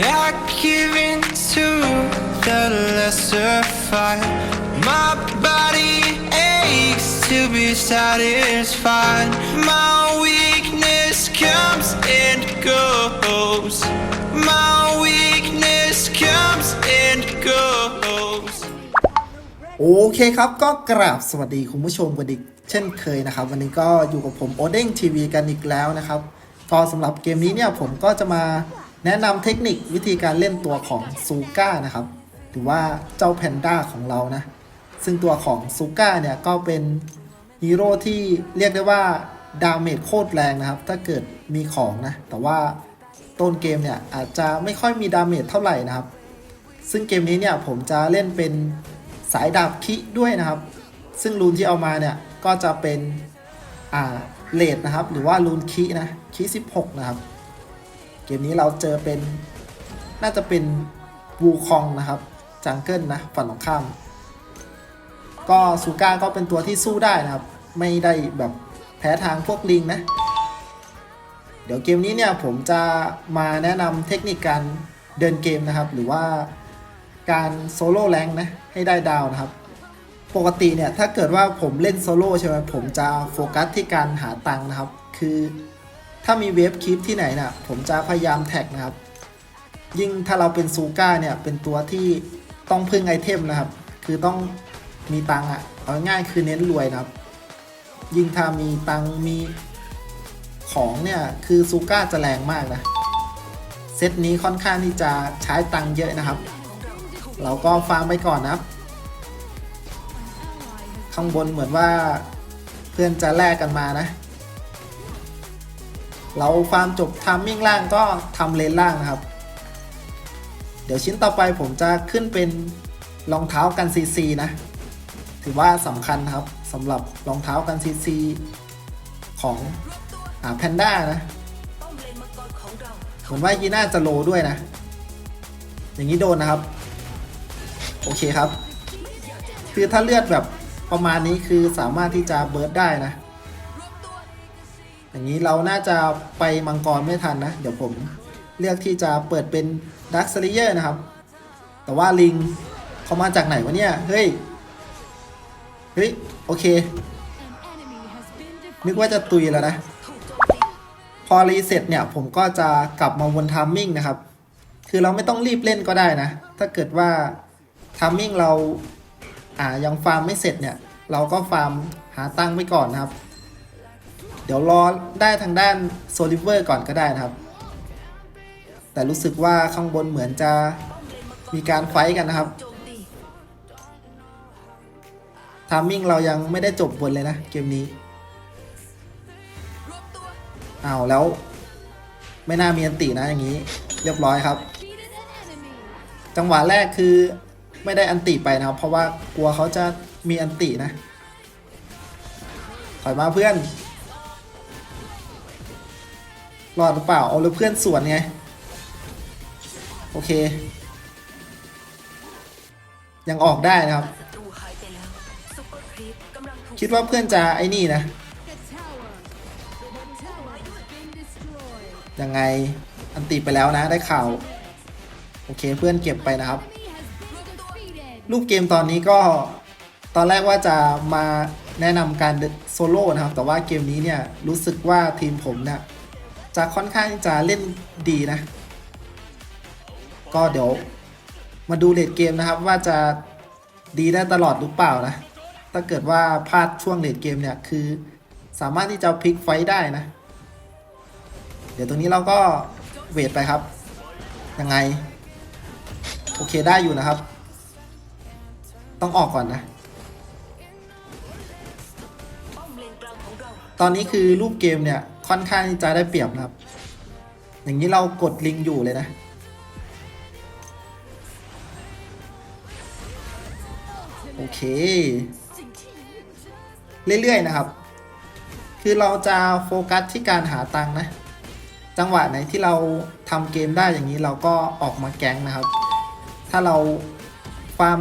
I give in to the lesser fight. My body aches to be satisfied. My weakness comes and goes. My weakness comes and goes. โอเคครับก็กราบสวัสดีคุณผู้ชมกันอีกเช่นเคยนะครับ วันนี้ก็อยู่กับผมโอเด้งทีวีกันอีกแล้วนะครับก็สำหรับเกมนี้เนี่ยผมก็จะมา แนะนำเทคนิควิธีการเล่นตัวของซูก้านะครับ หรือว่าเจ้าแพนด้าของเรานะ ซึ่งตัวของซูก้าเนี่ยก็เป็นฮีโร่ที่เรียกได้ว่าดาเมจโคตรแรงนะครับ ถ้าเกิดมีของนะ แต่ว่าต้นเกมเนี่ยอาจจะไม่ค่อยมีดาเมจเท่าไหร่นะครับ ซึ่งเกมนี้เนี่ยผมจะเล่นเป็นสายดาบคิด้วยนะครับ ซึ่งรูนที่เอามาเนี่ยก็จะเป็นอ่าเลดนะครับ หรือว่ารูนคินะคิ16 นะครับ มนี้เราเจอเป็นน่าจะเป็นวูคองนะครับจังเกิลนะฝั่งตรงข้าม ก็ซูก้าก็เป็นตัวที่สู้ได้นะครับ ไม่ได้แบบแพ้ทางพวกลิงนะ เดี๋ยวเกมนี้เนี่ยผมจะมาแนะนำเทคนิคการเดินเกมนะครับ หรือว่าการโซโล่แรงนะให้ได้ดาวนะครับ ปกติเนี่ยถ้าเกิดว่าผมเล่นโซโล่ใช่ไหมผมจะโฟกัสที่การหาตังค์นะครับ คือ ถ้ามีเวฟคลิปที่ไหนนะ่ะผมจะพยายามแท็กนะครับ ยิ่งถ้าเราเป็นซูก้าเนี่ยเป็นตัวที่ต้องพึ่งไอเทมนะครับ คือต้องมีตังค์อะเอาง่ายคือเน้นรวยนะครับ ยิ่งถ้ามีตังค์มีของเนี่ยคือซูก้าจะแรงมากนะ เซตนี้ค่อนข้างที่จะใช้ตังค์เยอะนะครับ เราก็ฟังไปก่อนนะครับ ข้างบนเหมือนว่าเพื่อนจะแลกกันมานะ เราฟาร์มจบทามมิ่งล่างก็ทำเลนล่างนะครับ เดี๋ยวชิ้นต่อไปผมจะขึ้นเป็นรองเท้ากันซีซีนะ ถือว่าสำคัญครับสำหรับรองเท้ากันซีซีของอ่าแพนด้านะเหมือนว่ายีน่าจะโลด้วยนะ อย่างนี้โดนนะครับ โอเคครับ คือถ้าเลือดแบบประมาณนี้คือสามารถที่จะเบิร์ดได้นะ อย่างนี้เราน่าจะไปมังกรไม่ทันนะ เดี๋ยวผมเลือกที่จะเปิดเป็นดักสเลเยอร์นะครับ แต่ว่าลิงเขามาจากไหนวะเนี่ย เฮ้ย เฮ้ย โอเค นึกว่าจะตุยแล้วนะ พอรีเซ็ตเนี่ย ผมก็จะกลับมาวนทามมิ่งนะครับ คือเราไม่ต้องรีบเล่นก็ได้นะ ถ้าเกิดว่าทามมิ่งเราอ่ายังฟาร์มไม่เสร็จเนี่ย เราก็ฟาร์มหาตังค์ไว้ก่อนนะครับ เดี๋ยวรอได้ทางด้านโซลิเวอร์ก่อนก็ได้นะครับ แต่รู้สึกว่าข้างบนเหมือนจะมีการไฟกันนะครับทามมิ่งเรายังไม่ได้จบบนเลยนะ เกมนี้เอาวแล้ว ไม่น่ามีอันตินะอย่างนี้ เรียบร้อยครับ จังหวะแรกคือไม่ได้อันติไปนะครับ เพราะว่ากลัวเขาจะมีอันตินะ ถอยมาเพื่อน รอดหรือเปล่า เอาแล้วเพื่อนสวนไง โอเค ยังออกได้นะครับ คิดว่าเพื่อนจะไอ้นี่นะ ยังไงอันติไปแล้วนะ ได้ข่าว โอเคเพื่อนเก็บไปนะครับ รูปเกมตอนนี้ก็ตอนแรกว่าจะมาแนะนำการโซโล่นะครับ แต่ว่าเกมนี้เนี่ยรู้สึกว่าทีมผมเนี่ย จะค่อนข้างจะเล่นดีนะ ก็เดี๋ยวมาดูเลดเกมนะครับว่าจะดีได้ตลอดหรือเปล่านะ ถ้าเกิดว่าพลาดช่วงเลดเกมเนี่ยคือ สามารถที่จะพลิกไฟได้นะ เดี๋ยวตรงนี้เราก็เวทไปครับ ยังไง โอเคได้อยู่นะครับ ต้องออกก่อนนะ ตอนนี้คือรูปเกมเนี่ย ค่อนข้างจะได้เปรียบนะครับ อย่างนี้เรากดลิงอยู่เลยนะ โอเค เรื่อยๆนะครับ คือเราจะโฟกัสที่การหาตังค์นะ จังหวะไหนที่เราทำเกมได้อย่างนี้เราก็ออกมาแก๊งนะครับ ถ้าเราฟาร์ม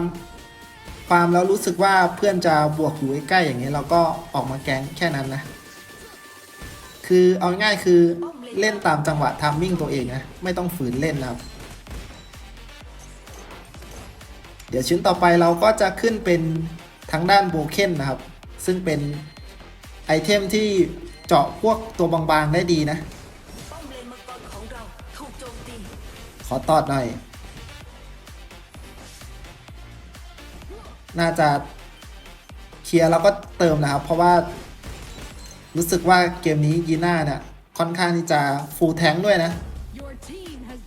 ฟาร์มแล้วรู้สึกว่าเพื่อนจะบวกอยู่ใกล้ๆอย่างนี้เราก็ออกมาแก๊งแค่นั้นนะ คือเอาง่ายคือเล่นตามจังหวะทามมิ่งตัวเองนะ ไม่ต้องฝืนเล่นนะครับ เดี๋ยวชิ้นต่อไปเราก็จะขึ้นเป็นทางด้านโบเคนนะครับ ซึ่งเป็นไอเทมที่เจาะพวกตัวบางๆได้ดีนะ ขอตอดหน่อย น่าจะเคลียร์แล้วก็เติมนะครับ เพราะว่า รู้สึกว่าเกมนี้ยีน่าเนี่ยค่อนข้างที่จะฟูลแทงด้วยนะ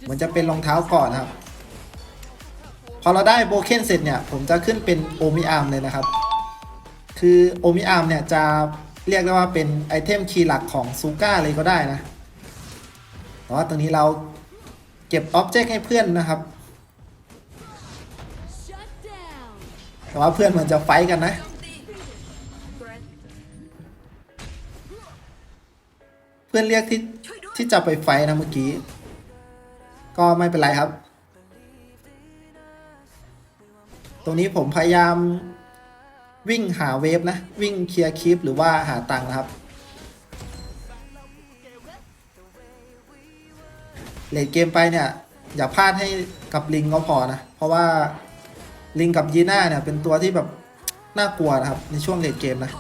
เหมือนจะเป็นรองเท้าก่อนนะครับ พอเราได้โบเคนเสร็จเนี่ย ผมจะขึ้นเป็นโอมิอาร์มเลยนะครับ คือโอมิอาร์มเนี่ยจะเรียกได้ว่าเป็นไอเทมคีย์หลักของซูก้าเลยก็ได้นะแต่ว่าตรงนี้เราเก็บอ็อบเจกต์ให้เพื่อนนะครับ แต่ว่าเพื่อนเหมือนจะไฟท์กันนะ พื่อนเรียกที่ที่จะไปไฟนะเมื่อกี้ ก็ไม่เป็นไรครับ ตรงนี้ผมพยายามวิ่งหาเวฟนะ วิ่งเคลียร์คลิปหรือว่าหาตังค์นะครับเลดเกมไปเนี่ย อย่าพลาดให้กับลิงก็พอนะ เพราะว่าลิงกับยีน่าเนี่ยเป็นตัวที่แบบน่ากลัวนะครับในช่วงเลดเกมนะ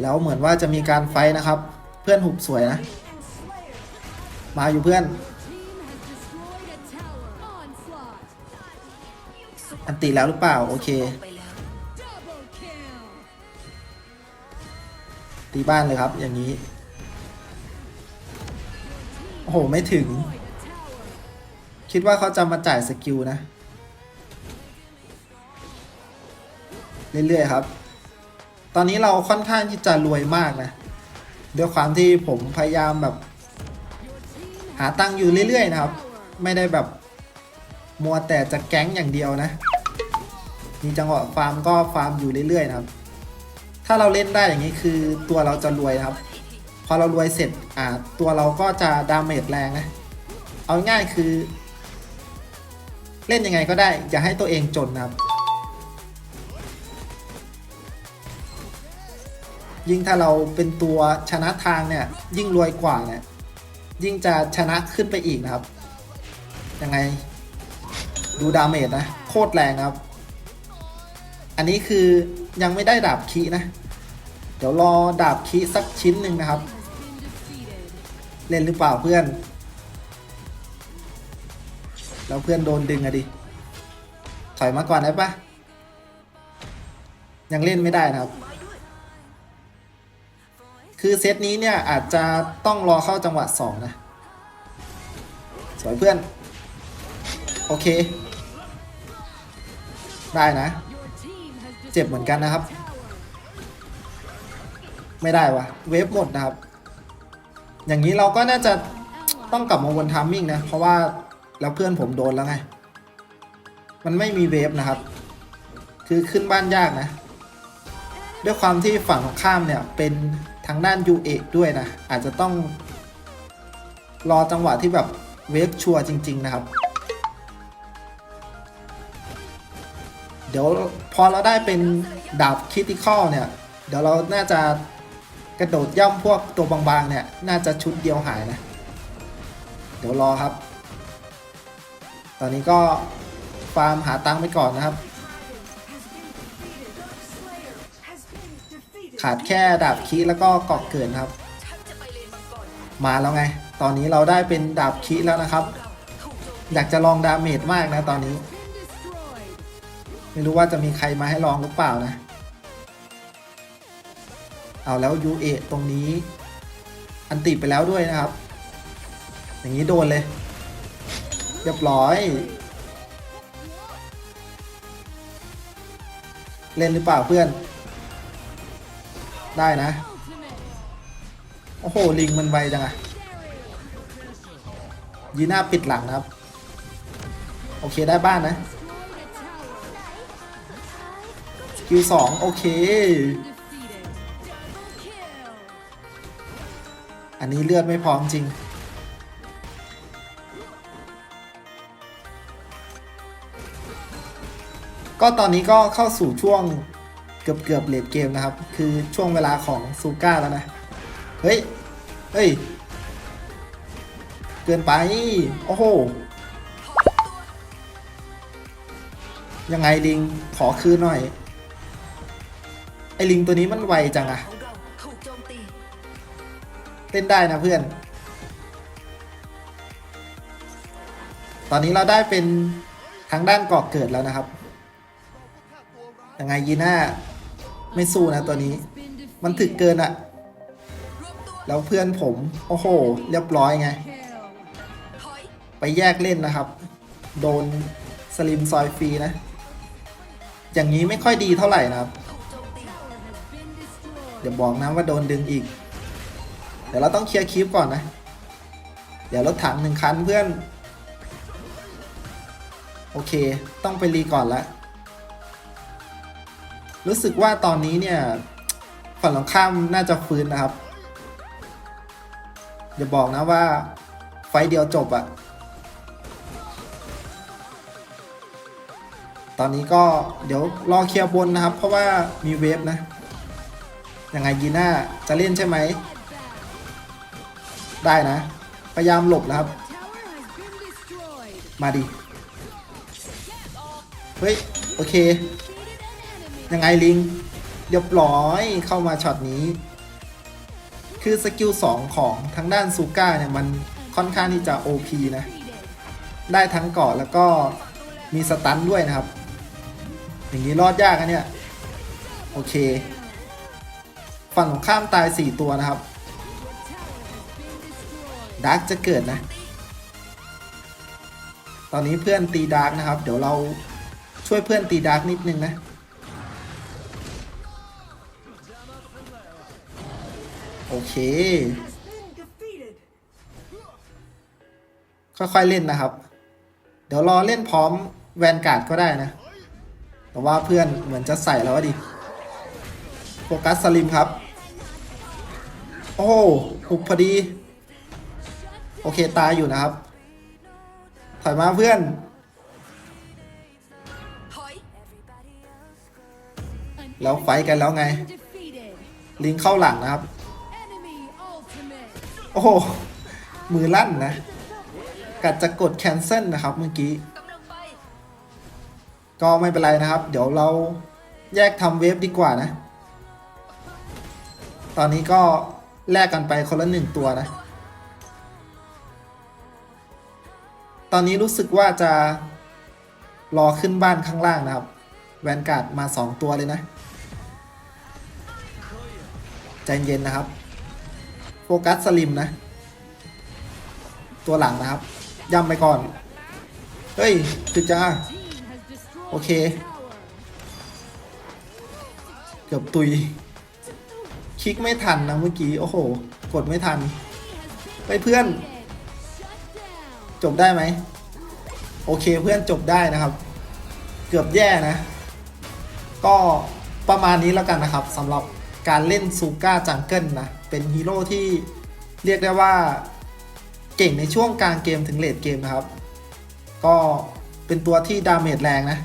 แล้วเหมือนว่าจะมีการไฟนะครับ เพื่อนหุบสวยนะ มาอยู่เพื่อน อันติแล้วหรือเปล่า โอเค ตีบ้านเลยครับอย่างนี้ โอ้โห ไม่ถึง คิดว่าเขาจะมาจ่ายสกิลนะ เรื่อยๆครับ ตอนนี้เราค่อนข้างที่จะรวยมากนะด้วยความที่ผมพยายามแบบ หาตังค์อยู่เรื่อย ๆ นะครับ ไม่ได้แบบมัวแต่จะแก๊งอย่างเดียวนะ มีจังหวะฟาร์มก็ฟาร์มอยู่เรื่อยๆนะครับ ถ้าเราเล่นได้อย่างนี้คือตัวเราจะรวยนะครับ พอเรารวยเสร็จอ่าตัวเราก็จะดาเมจแรงนะ เอาง่ายคือ เล่นยังไงก็ได้อย่าให้ตัวเองจนนะครับ ยิ่งถ้าเราเป็นตัวชนะทางเนี่ย ยิ่งรวยกว่าเนี่ย ยิ่งจะชนะขึ้นไปอีกนะครับ ยังไง ดูดาเมจนะ โคตรแรงครับ อันนี้คือยังไม่ได้ดาบคีนะ เดี๋ยวรอดาบคีสักชิ้นหนึ่งนะครับ เล่นหรือเปล่าเพื่อน แล้วเพื่อนโดนดึงอะดิ ถอยมาก่อนได้ปะยังเล่นไม่ได้นะครับ คือเซตนี้เนี่ยอาจจะต้องรอเข้าจังหวะสองนะ สวยเพื่อน โอเค ได้นะ เจ็บเหมือนกันนะครับ ไม่ได้วะเวฟหมดนะครับ อย่างนี้เราก็น่าจะต้องกลับมาวนทามมิ่งนะ เพราะว่าแล้วเพื่อนผมโดนแล้วไง มันไม่มีเวฟนะครับ คือขึ้นบ้านยากนะ ด้วยความที่ฝั่งตรงข้ามเนี่ยเป็น ทางด้านยูเอกด้วยนะ อาจจะต้อง รอจังหวะที่แบบเวฟชัวร์จริง ๆ นะครับ เดี๋ยวพอเราได้เป็นดาบคิติคอลเนี่ย เดี๋ยวเราน่าจะกระโดดย่ำพวกตัวบางๆ เนี่ย น่าจะชุดเดียวหายนะ เดี๋ยวรอครับ ตอนนี้ก็ฟาร์มหาตังค์ไปก่อนนะครับ ขาดแค่ดาบคีแล้วก็เกาะเกินครับ มาแล้วไง ตอนนี้เราได้เป็นดาบคีแล้วนะครับ อยากจะลองดาเมจมากนะตอนนี้ ไม่รู้ว่าจะมีใครมาให้ลองหรือเปล่านะ เอาแล้วยูเอตรงนี้ อันติไปแล้วด้วยนะครับ อย่างนี้โดนเลย เรียบร้อยเล่นหรือเปล่าเพื่อน ได้นะ โอ้โห ลิงมันไวจังอะยีน่าปิดหลังครับ โอเคได้บ้านนะ สกิลสองโอเค อันนี้เลือดไม่พร้อมจริงก็ตอนนี้ก็เข้าสู่ช่วง เกือบเกือบเลดเกมนะครับ คือช่วงเวลาของซูก้าแล้วนะ เฮ้ย เฮ้ย เกินไป โอ้โห ยังไงลิง ขอคืนหน่อย ไอ้ลิงตัวนี้มันไวจังอะเตีเล่นได้นะเพื่อน ตอนนี้เราได้เป็นทางด้านก่อเกิดแล้วนะครับยังไงยีน่า ไม่สู้นะตัวนี้ มันถึกเกินอะแล้วเพื่อนผม โอ้โห เรียบร้อยไง ไปแยกเล่นนะครับ โดนสลิมซอยฟรีนะ อย่างนี้ไม่ค่อยดีเท่าไหร่นะครับ เดี๋ยวบอกนะว่าโดนดึงอีก เดี๋ยวเราต้องเคลียร์คลิปก่อนนะ เดี๋ยวรถถังหนึ่งคันเพื่อน โอเค ต้องไปรีก่อนละ รู้สึกว่าตอนนี้เนี่ยฝั่งตรงข้ามน่าจะฟื้นนะครับอย่าบอกนะว่าไฟเดียวจบอะตอนนี้ก็เดี๋ยวรอเคลียร์บนนะครับ เพราะว่ามีเวฟนะยังไงยีน่าจะเล่นใช่ไหม ได้นะ พยายามหลบนะครับ มาดิ เฮ้ย โอเค ยังไงลิงเรียบร้อยเข้ามาช็อตนี้ คือสกิล2ของทางด้านซูก้าเนี่ยมันค่อนข้างที่จะ OP นะ ได้ทั้งเกาะแล้วก็มีสตันด้วยนะครับ อย่างนี้รอดยากนะเนี่ย โอเค ฝั่งของข้ามตาย 4 ตัวนะครับดาร์กจะเกิดนะ ตอนนี้เพื่อนตีดาร์กนะครับ เดี๋ยวเราช่วยเพื่อนตีดาร์กนิดนึงนะ เค ค่อยๆเล่นนะครับ เดี๋ยวรอเล่นพร้อมแวนการ์ดก็ได้นะ แต่ว่าเพื่อนเหมือนจะใส่แล้วดิ โฟกัสสลิมครับ โอ้หุบพอดี โอเคตายอยู่นะครับ ถอยมาเพื่อนแล้วไฟกันแล้วไง ลิงเข้าหลังนะครับ โอ้โห มือลั่นนะกัดจะกดแคนเซิลนะครับเมื่อกี้ ก็ไม่เป็นไรนะครับ เดี๋ยวเราแยกทำเวฟดีกว่านะ ตอนนี้ก็แลกกันไปคนละหนึ่งตัวนะ ตอนนี้รู้สึกว่าจะรอขึ้นบ้านข้างล่างนะครับ แวนการ์ดมาสองตัวเลยนะ ใจเย็นนะครับ โฟกัสสลิมนะ ตัวหลังนะครับ ย่ำไปก่อน เฮ้ยจุดจ้า โอเค เกือบตุย คลิกไม่ทันนะเมื่อกี้ โอ้โห กดไม่ทัน ไปเพื่อน จบได้ไหม โอเคเพื่อนจบได้นะครับ เกือบแย่นะ ก็ประมาณนี้แล้วกันนะครับสำหรับ การเล่นซูก้าจังเกิลนะ เป็นฮีโร่ที่เรียกได้ว่าเก่งในช่วงกลางเกมถึงเลดเกมนะครับ ก็เป็นตัวที่ดาเมจแรงนะ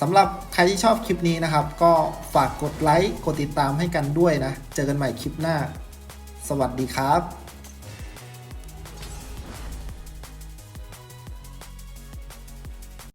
สำหรับใครที่ชอบคลิปนี้นะครับ ก็ฝากกดไลค์ กดติดตามให้กันด้วยนะ เจอกันใหม่คลิปหน้า สวัสดีครับ